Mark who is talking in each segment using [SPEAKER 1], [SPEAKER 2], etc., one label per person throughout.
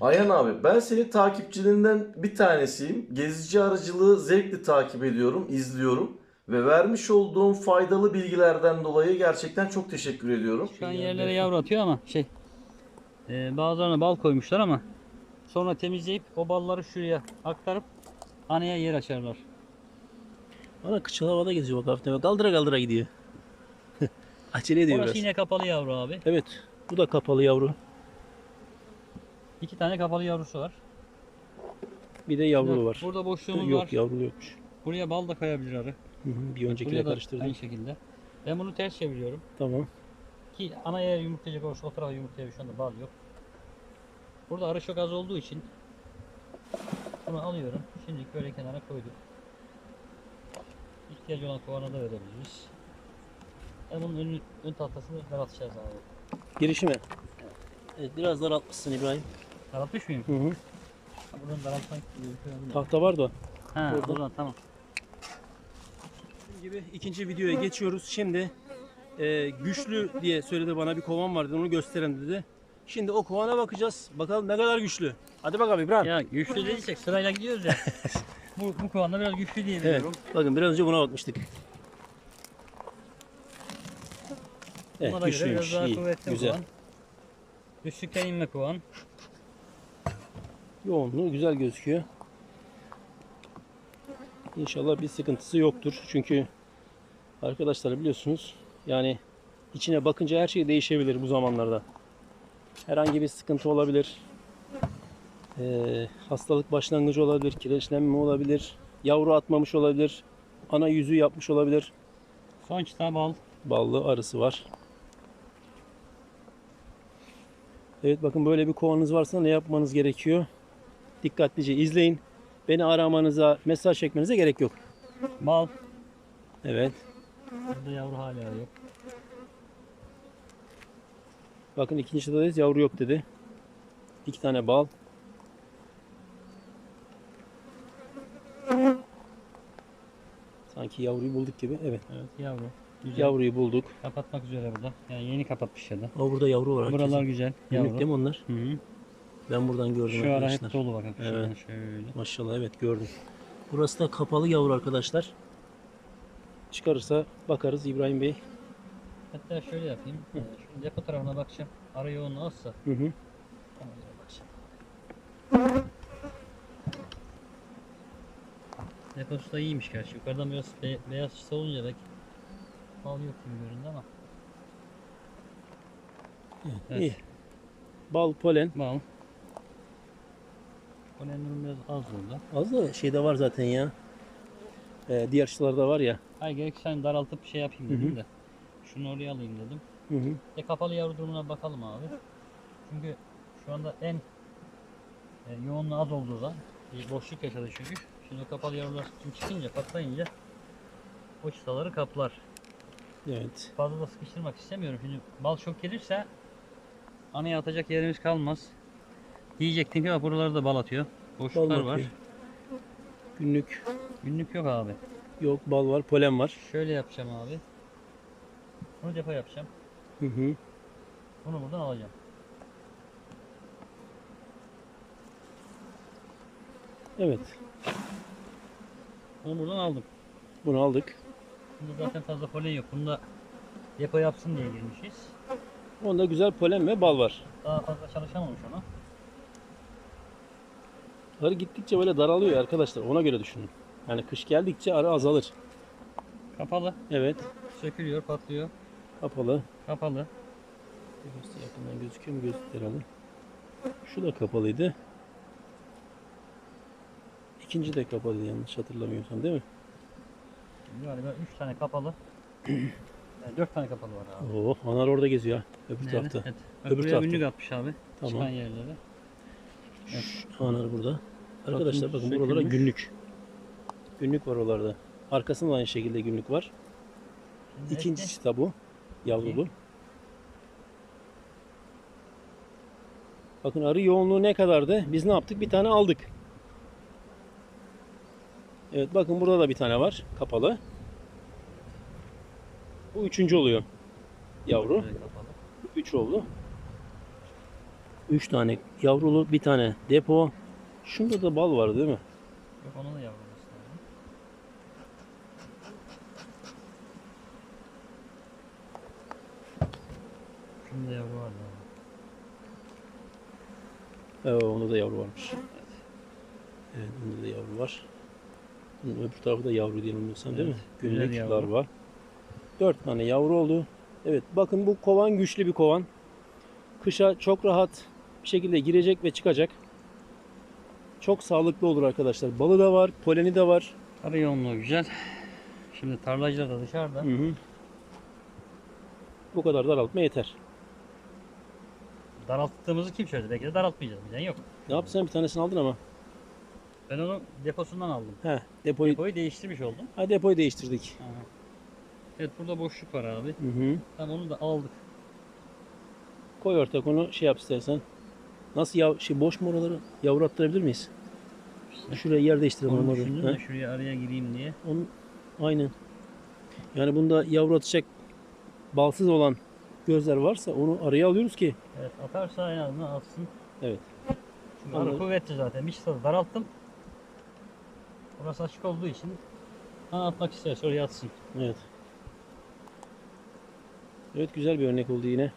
[SPEAKER 1] Ayhan abi ben senin takipçilerinden bir tanesiyim. Gezici aracılığı zevkle takip ediyorum, izliyorum. Ve vermiş olduğun faydalı bilgilerden dolayı gerçekten çok teşekkür ediyorum.
[SPEAKER 2] Şu an yerlere yavru atıyor ama şey e, bazılarına bal koymuşlar ama sonra temizleyip o balları şuraya aktarıp anaya yer açarlar.
[SPEAKER 3] Bana kıçıl havada geziyor bak hafiften. Kaldıra kaldıra gidiyor. Acele ediyor
[SPEAKER 2] Orası
[SPEAKER 3] biraz.
[SPEAKER 2] yine kapalı yavru abi.
[SPEAKER 3] Evet. Bu da kapalı yavru.
[SPEAKER 2] İki tane kapalı yavrusu var.
[SPEAKER 3] Bir de yavrulu
[SPEAKER 2] Burada-
[SPEAKER 3] var.
[SPEAKER 2] Burada boşluğumuz
[SPEAKER 3] Yok
[SPEAKER 2] var.
[SPEAKER 3] yavrulu yokmuş.
[SPEAKER 2] Buraya bal da koyabilir arı.
[SPEAKER 3] Hı hı, Bir öncekiyle
[SPEAKER 2] Buraya da
[SPEAKER 3] karıştırdım.
[SPEAKER 2] aynı şekilde. Ben bunu ters çeviriyorum.
[SPEAKER 3] Tamam.
[SPEAKER 2] Ki ana yer yumurtlayacak olursa o tarafa yumurtlayacak şu anda bal yok. Burada arı çok az olduğu için bunu alıyorum. Şimdilik böyle kenara koyduk. İhtiyacı olan kovana da verebiliriz. Ben bunun ön, ön tahtasını daraltacağız abi.
[SPEAKER 3] Girişi mi? Evet biraz daraltmışsın İbrahim.
[SPEAKER 2] Daraltmış mıyım?
[SPEAKER 3] Hı hı.
[SPEAKER 2] Buradan daraltmak gerekiyor.
[SPEAKER 3] Tahta var da.
[SPEAKER 2] Ha,
[SPEAKER 3] Burada.
[SPEAKER 2] buradan tamam.
[SPEAKER 3] Dediğim gibi ikinci videoya geçiyoruz. Şimdi e, güçlü diye söyledi bana bir kovan vardı onu gösteren dedi. Şimdi o kovana bakacağız. Bakalım ne kadar güçlü. Hadi bakalım İbrahim.
[SPEAKER 2] Ya güçlü değilsek sırayla gidiyoruz ya. bu, bu kovanda biraz güçlü diye
[SPEAKER 3] Evet.
[SPEAKER 2] biliyorum.
[SPEAKER 3] Bakın biraz önce buna bakmıştık. Evet
[SPEAKER 2] Bunlara göre
[SPEAKER 3] güçlüymüş.
[SPEAKER 2] biraz daha
[SPEAKER 3] iyi,
[SPEAKER 2] kuvvetli
[SPEAKER 3] güzel.
[SPEAKER 2] kovan. Düşükten inme kovan.
[SPEAKER 3] Yoğunluğu güzel gözüküyor. İnşallah bir sıkıntısı yoktur. Çünkü arkadaşlar biliyorsunuz yani içine bakınca her şey değişebilir bu zamanlarda. Herhangi bir sıkıntı olabilir. Ee, hastalık başlangıcı olabilir. Kireçlenme olabilir. Yavru atmamış olabilir. Ana yüzü yapmış olabilir.
[SPEAKER 2] Son çıta bal.
[SPEAKER 3] Ballı arısı var. Evet bakın böyle bir kovanız varsa ne yapmanız gerekiyor? Dikkatlice izleyin. Beni aramanıza, mesaj çekmenize gerek yok.
[SPEAKER 2] Bal.
[SPEAKER 3] Evet.
[SPEAKER 2] Burada yavru hala yok.
[SPEAKER 3] Bakın ikinci sıradayız. Yavru yok dedi. İki tane bal. Sanki yavruyu bulduk gibi. Evet.
[SPEAKER 2] Evet yavru. Güzel.
[SPEAKER 3] Yavruyu bulduk.
[SPEAKER 2] Kapatmak üzere burada. Yani yeni kapatmış ya da.
[SPEAKER 3] O burada yavru olarak.
[SPEAKER 2] Buralar
[SPEAKER 3] kesin.
[SPEAKER 2] güzel.
[SPEAKER 3] Günlük
[SPEAKER 2] Yavru.
[SPEAKER 3] değil mi onlar?
[SPEAKER 2] Hı hı.
[SPEAKER 3] Ben buradan gördüm
[SPEAKER 2] Şu ara
[SPEAKER 3] arkadaşlar.
[SPEAKER 2] hep dolu bak.
[SPEAKER 3] Evet.
[SPEAKER 2] Evet. Şöyle.
[SPEAKER 3] Maşallah evet gördüm. Burası da kapalı yavru arkadaşlar. Çıkarırsa bakarız İbrahim Bey.
[SPEAKER 2] Hatta şöyle yapayım. Ee, Şu depo tarafına bakacağım. Ara yoğunluğu azsa.
[SPEAKER 3] Hı hı.
[SPEAKER 2] Deposu da iyiymiş gerçi. Yukarıdan biraz be- beyaz çıta olunca belki bal yok gibi göründü ama. Evet.
[SPEAKER 3] İyi. Bal, polen.
[SPEAKER 2] Bal. Polen durum biraz az burada.
[SPEAKER 3] Az da şeyde var zaten ya. Ee, diğer çıtalarda var ya.
[SPEAKER 2] Hayır gerekirse hani daraltıp şey yapayım dedim de. Şunu oraya alayım dedim.
[SPEAKER 3] Hı hı.
[SPEAKER 2] E kapalı yavru durumuna bakalım abi. Çünkü şu anda en e, yoğunluğu az olduğu zaman bir boşluk yaşadı çünkü. Şimdi o kapalı yavrular çıkınca patlayınca o çıtaları kaplar.
[SPEAKER 3] Evet.
[SPEAKER 2] Fazla da sıkıştırmak istemiyorum. Şimdi bal çok gelirse anaya atacak yerimiz kalmaz. Diyecektim ki bak buralarda da bal atıyor.
[SPEAKER 3] Bal
[SPEAKER 2] Boşluklar var.
[SPEAKER 3] bakıyor. Günlük
[SPEAKER 2] Günlük yok abi.
[SPEAKER 3] yok bal var, polen var.
[SPEAKER 2] Şöyle yapacağım abi. Bunu depo yapacağım.
[SPEAKER 3] Hı hı.
[SPEAKER 2] Bunu buradan alacağım.
[SPEAKER 3] Evet.
[SPEAKER 2] Bunu buradan aldım.
[SPEAKER 3] Bunu aldık.
[SPEAKER 2] Bunda zaten fazla polen yok. Bunu da depo yapsın diye girmişiz.
[SPEAKER 3] Onda güzel polen ve bal var.
[SPEAKER 2] Daha fazla çalışamamış ona.
[SPEAKER 3] Arı gittikçe böyle daralıyor arkadaşlar. Ona göre düşünün. Yani kış geldikçe arı azalır.
[SPEAKER 2] Kapalı.
[SPEAKER 3] Evet.
[SPEAKER 2] Sökülüyor, patlıyor.
[SPEAKER 3] Kapalı.
[SPEAKER 2] Kapalı.
[SPEAKER 3] Göster yakından gözüküyor mu? Gözüküyor herhalde. Şu da kapalıydı. İkinci de kapalıydı yanlış hatırlamıyorsam değil mi?
[SPEAKER 2] Galiba 3 tane kapalı. yani 4 tane kapalı var abi.
[SPEAKER 3] Oo, anar orada geziyor. Öbür
[SPEAKER 2] Nerede?
[SPEAKER 3] tarafta.
[SPEAKER 2] Evet.
[SPEAKER 3] Öbür
[SPEAKER 2] buraya
[SPEAKER 3] tarafta.
[SPEAKER 2] atmış abi.
[SPEAKER 3] Tamam.
[SPEAKER 2] Çıkan yerlere.
[SPEAKER 3] Anar burada. Arkadaşlar bakın buralara günlük. Günlük var oralarda. Arkasında da aynı şekilde günlük var.
[SPEAKER 2] Şimdi
[SPEAKER 3] İkinci
[SPEAKER 2] ekle.
[SPEAKER 3] çıta bu. Yavrulu. Bakın arı yoğunluğu ne kadardı? Biz ne yaptık? Bir tane aldık. Evet bakın burada da bir tane var. Kapalı. Bu üçüncü oluyor. Yavru. Üç oldu. 3 tane yavrulu, bir tane depo. Şunda da bal var değil mi?
[SPEAKER 2] Yok onun da yavru olması lazım. Şunda yavru var da.
[SPEAKER 3] Evet, onda da yavru varmış. Evet, onda da yavru var. Bunun öbür tarafı da yavru diye bilmiyorsam değil mi?
[SPEAKER 2] Evet,
[SPEAKER 3] Günlükler var. 4 tane yavru oldu. Evet, bakın bu kovan güçlü bir kovan. Kışa çok rahat bir şekilde girecek ve çıkacak. Çok sağlıklı olur arkadaşlar. Balı da var, poleni de var.
[SPEAKER 2] Arı yoğunluğu güzel. Şimdi tarlacılar da dışarıda.
[SPEAKER 3] Hı hı. Bu kadar daraltma yeter.
[SPEAKER 2] Daralttığımızı kim söyledi? Belki de daraltmayacağız. Bilen yok.
[SPEAKER 3] Ne yaptın sen bir tanesini aldın ama.
[SPEAKER 2] Ben onu deposundan aldım.
[SPEAKER 3] He, depoyu,
[SPEAKER 2] Depoyu değiştirmiş oldum.
[SPEAKER 3] ha, depoyu değiştirdik.
[SPEAKER 2] Aha. Evet burada boşluk var abi.
[SPEAKER 3] Hı hı.
[SPEAKER 2] Tamam onu da aldık.
[SPEAKER 3] Koy ortak onu şey yap istersen. Nasıl yav şey boş mu oraları? Yavru attırabilir miyiz? Şuraya yer değiştirelim
[SPEAKER 2] Onu
[SPEAKER 3] onları.
[SPEAKER 2] düşündüm şuraya araya gireyim diye.
[SPEAKER 3] Onun, aynen. Yani bunda yavru atacak balsız olan gözler varsa onu araya alıyoruz ki.
[SPEAKER 2] Evet atarsa en azından atsın.
[SPEAKER 3] Evet.
[SPEAKER 2] Çünkü
[SPEAKER 3] Anladım.
[SPEAKER 2] arı kuvvetli zaten. Bir çıtada daralttım. Orası açık olduğu için ana atmak isterse oraya atsın.
[SPEAKER 3] Evet. Evet güzel bir örnek oldu yine.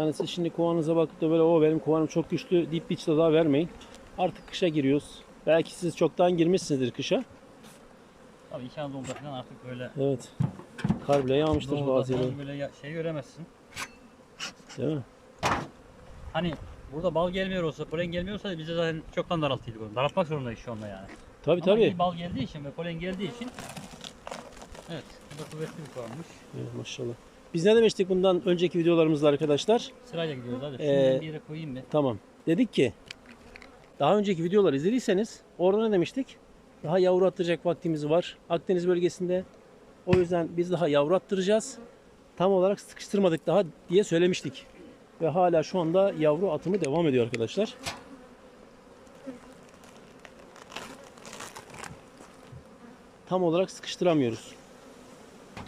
[SPEAKER 3] Yani siz şimdi kovanınıza bakıp da böyle o benim kovanım çok güçlü deyip bir daha vermeyin. Artık kışa giriyoruz. Belki siz çoktan girmişsinizdir kışa.
[SPEAKER 2] Tabii İç Anadolu'da falan artık böyle
[SPEAKER 3] Evet. Kar bile yağmıştır
[SPEAKER 2] doğuda
[SPEAKER 3] bazı yerler.
[SPEAKER 2] falan böyle ya- şey göremezsin.
[SPEAKER 3] Değil mi?
[SPEAKER 2] Hani burada bal gelmiyor olsa, polen gelmiyorsa bize zaten çoktan daraltıydık onu. Daraltmak zorundayız şu anda yani.
[SPEAKER 3] Tabii
[SPEAKER 2] Ama
[SPEAKER 3] tabii.
[SPEAKER 2] iyi bal geldiği için ve polen geldiği için Evet, bu da kuvvetli bir kovanmış.
[SPEAKER 3] Evet, maşallah. Biz ne demiştik bundan önceki videolarımızda arkadaşlar?
[SPEAKER 2] Sırayla gidiyoruz hadi.
[SPEAKER 3] Ee,
[SPEAKER 2] ben bir yere koyayım bir.
[SPEAKER 3] Tamam. Dedik ki daha önceki videoları izlediyseniz orada ne demiştik? Daha yavru attıracak vaktimiz var Akdeniz bölgesinde. O yüzden biz daha yavru attıracağız. Tam olarak sıkıştırmadık daha diye söylemiştik. Ve hala şu anda yavru atımı devam ediyor arkadaşlar. Tam olarak sıkıştıramıyoruz.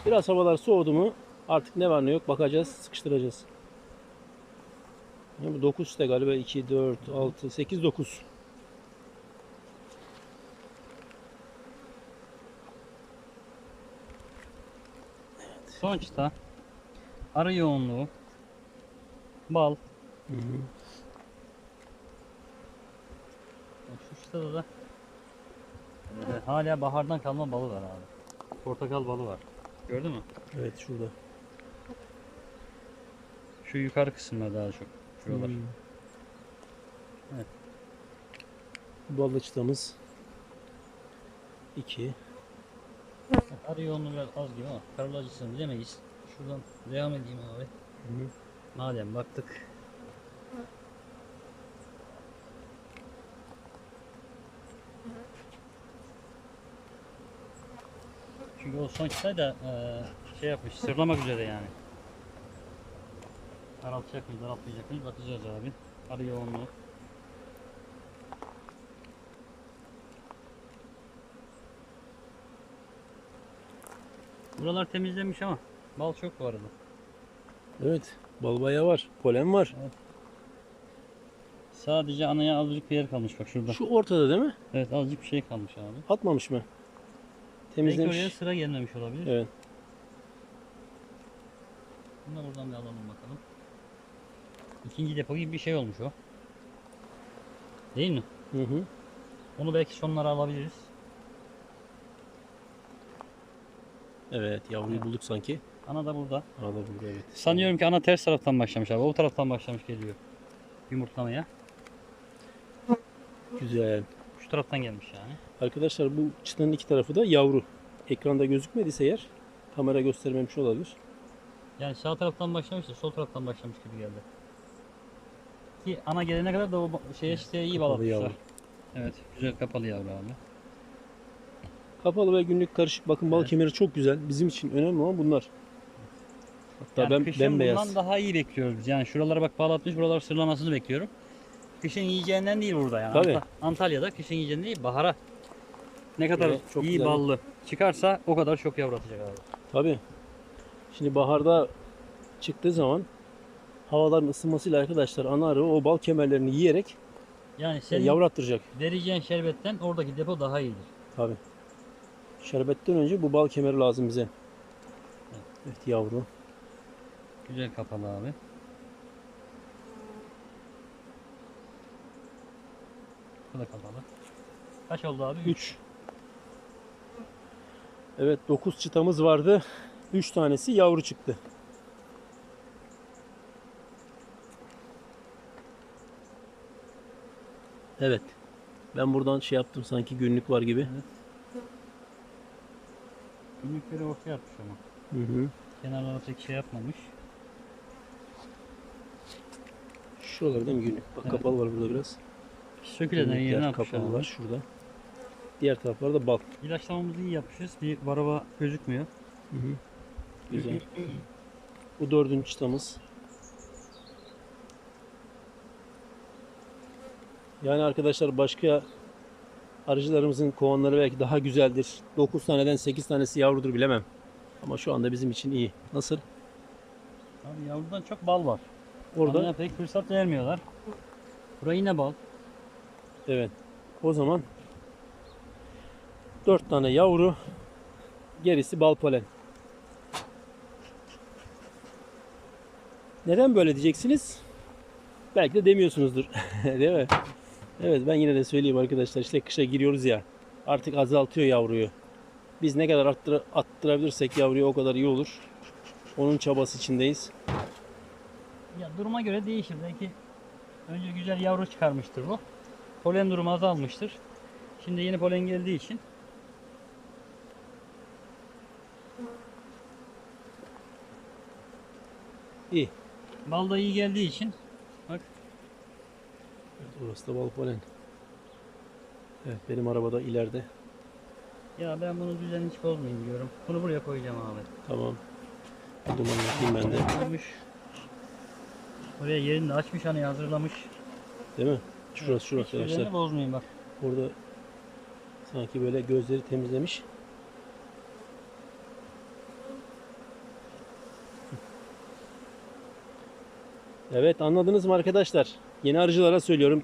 [SPEAKER 3] Biraz havalar soğudu mu artık ne var ne yok bakacağız, sıkıştıracağız. Ya bu 9 işte galiba 2, 4, 6, 8, 9.
[SPEAKER 2] Son çıta. Arı yoğunluğu. Bal. Bak Şu çıtada da e, hala bahardan kalma balı var abi. Portakal balı var. Gördün mü?
[SPEAKER 3] Evet şurada.
[SPEAKER 2] Şu yukarı kısımlar daha çok. Şuralar.
[SPEAKER 3] Hmm.
[SPEAKER 2] Evet.
[SPEAKER 3] Ballı çıtamız 2.
[SPEAKER 2] Arı yoğunluğu biraz az gibi ama karıl acısını bilemeyiz. Şuradan devam edeyim abi. Madem baktık. Çünkü o son çıtayı da eee, şey yapmış, sırlamak üzere yani. Daraltacak mıyız, daraltmayacak mıyız bakacağız abi. Arı yoğunluğu. Buralar temizlenmiş ama bal çok bu arada.
[SPEAKER 3] Evet. Bal bayağı var. Polen var.
[SPEAKER 2] Sadece anaya azıcık bir yer kalmış bak şurada.
[SPEAKER 3] Şu ortada değil mi?
[SPEAKER 2] Evet azıcık bir şey kalmış abi.
[SPEAKER 3] Atmamış mı?
[SPEAKER 2] Belki oraya
[SPEAKER 3] Temizlemiş.
[SPEAKER 2] sıra gelmemiş olabilir.
[SPEAKER 3] Evet.
[SPEAKER 2] Bunu da buradan bir alalım bakalım. İkinci depo gibi bir şey olmuş o. Değil mi?
[SPEAKER 3] Hı hı.
[SPEAKER 2] Onu belki sonlara alabiliriz.
[SPEAKER 3] Evet yavruyu bulduk sanki.
[SPEAKER 2] Ana da burada.
[SPEAKER 3] Aa da burada evet.
[SPEAKER 2] Sanıyorum ki ana ters taraftan başlamış abi. O taraftan başlamış geliyor. Yumurtlamaya.
[SPEAKER 3] Güzel.
[SPEAKER 2] Şu taraftan gelmiş yani.
[SPEAKER 3] Arkadaşlar bu çıtanın iki tarafı da yavru. Ekranda gözükmediyse eğer kamera göstermemiş olabilir.
[SPEAKER 2] Yani sağ taraftan başlamış da sol taraftan başlamış gibi geldi. Ki ana gelene kadar da o şeye işte iyi
[SPEAKER 3] Kapalı
[SPEAKER 2] bağlatmışlar.
[SPEAKER 3] yavru.
[SPEAKER 2] Evet, güzel kapalı yavru abi.
[SPEAKER 3] Kapalı ve günlük karışık. Bakın bal
[SPEAKER 2] Evet.
[SPEAKER 3] kemeri çok güzel. Bizim için önemli olan bunlar. Hatta
[SPEAKER 2] Yani
[SPEAKER 3] ben
[SPEAKER 2] kışın
[SPEAKER 3] bembeyaz.
[SPEAKER 2] bundan daha iyi bekliyoruz biz. Yani şuralara bak bağlatmış, buralar sırlamasını bekliyorum. Kışın yiyeceğinden değil burada yani.
[SPEAKER 3] Tabii.
[SPEAKER 2] Anta- Antalya'da kışın yiyeceğinden değil, bahara. Ne kadar
[SPEAKER 3] Evet, çok
[SPEAKER 2] iyi
[SPEAKER 3] güzel.
[SPEAKER 2] ballı çıkarsa o kadar çok yavru atacak abi.
[SPEAKER 3] Tabii. Şimdi baharda çıktığı zaman havaların ısınmasıyla arkadaşlar ana arı o bal kemerlerini yiyerek
[SPEAKER 2] Yani
[SPEAKER 3] e,
[SPEAKER 2] senin
[SPEAKER 3] yavru attıracak.
[SPEAKER 2] vereceğin şerbetten oradaki depo daha iyidir.
[SPEAKER 3] Tabi. Şerbetten önce bu bal kemeri lazım bize. Evet yavru.
[SPEAKER 2] Güzel kapalı abi. Bu da kapalı. Kaç oldu abi?
[SPEAKER 3] 3. Evet 9 çıtamız vardı. 3 tanesi yavru çıktı. Evet. Ben buradan şey yaptım sanki günlük var gibi.
[SPEAKER 2] Günlükleri ortaya atmış ama.
[SPEAKER 3] Hı hı.
[SPEAKER 2] Kenarlara pek şey yapmamış.
[SPEAKER 3] Şuralardan günlük. Bak
[SPEAKER 2] Evet.
[SPEAKER 3] kapalı var burada biraz.
[SPEAKER 2] Söküleden yerine atmış
[SPEAKER 3] kapalı
[SPEAKER 2] abi.
[SPEAKER 3] var şurada. Diğer taraflarda bal.
[SPEAKER 2] İlaçlamamızı iyi yapmışız. Bir varava gözükmüyor.
[SPEAKER 3] Hı hı. Güzel. Bu dördüncü çıtamız. Yani arkadaşlar başka arıcılarımızın kovanları belki daha güzeldir. 9 taneden 8 tanesi yavrudur bilemem. Ama şu anda bizim için iyi. Nasıl?
[SPEAKER 2] Abi yavrudan çok bal var.
[SPEAKER 3] Orada
[SPEAKER 2] Orada pek fırsat vermiyorlar. Buraya yine bal.
[SPEAKER 3] evet. O zaman 4 tane yavru gerisi bal polen. Neden böyle diyeceksiniz? Belki de demiyorsunuzdur. Değil mi? Evet ben yine de söyleyeyim arkadaşlar işte kışa giriyoruz ya artık azaltıyor yavruyu. Biz ne kadar arttıra, attırabilirsek yavruyu o kadar iyi olur. Onun çabası içindeyiz.
[SPEAKER 2] Ya duruma göre değişir. Belki önce güzel yavru çıkarmıştır bu. Polen durumu azalmıştır. Şimdi yeni polen geldiği için
[SPEAKER 3] İyi.
[SPEAKER 2] bal da iyi geldiği için
[SPEAKER 3] Evet, orası da bal polen. Evet benim arabada ileride.
[SPEAKER 2] ya ben bunu düzenini hiç bozmayayım diyorum. Bunu buraya koyacağım abi.
[SPEAKER 3] Tamam. O duman yapayım ben de.
[SPEAKER 2] Koymuş. Oraya yerini de açmış hani hazırlamış.
[SPEAKER 3] Değil mi? Şurası şurası
[SPEAKER 2] Hiç
[SPEAKER 3] arkadaşlar.
[SPEAKER 2] bozmayayım bak.
[SPEAKER 3] Orada sanki böyle gözleri temizlemiş. Evet anladınız mı arkadaşlar? Yeni arıcılara söylüyorum.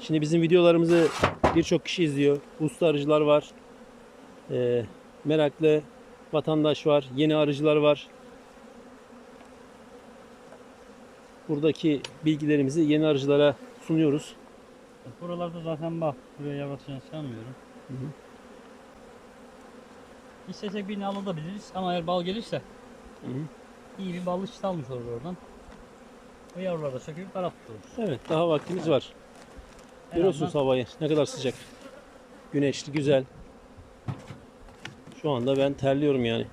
[SPEAKER 3] Şimdi bizim videolarımızı birçok kişi izliyor. Usta arıcılar var. Ee, meraklı vatandaş var. Yeni arıcılar var. Buradaki bilgilerimizi yeni arıcılara sunuyoruz.
[SPEAKER 2] Buralarda zaten bak. Buraya yavru atacağını sanmıyorum.
[SPEAKER 3] Hı hı.
[SPEAKER 2] İstesek birini alabiliriz ama eğer bal gelirse
[SPEAKER 3] Hı hı.
[SPEAKER 2] iyi bir ballı çıt almış olur oradan. O yavruları da söküp taraf tuturuz.
[SPEAKER 3] Evet daha vaktimiz var. Görüyorsunuz havayı ne kadar sıcak. Güneşli güzel. Şu anda ben terliyorum yani.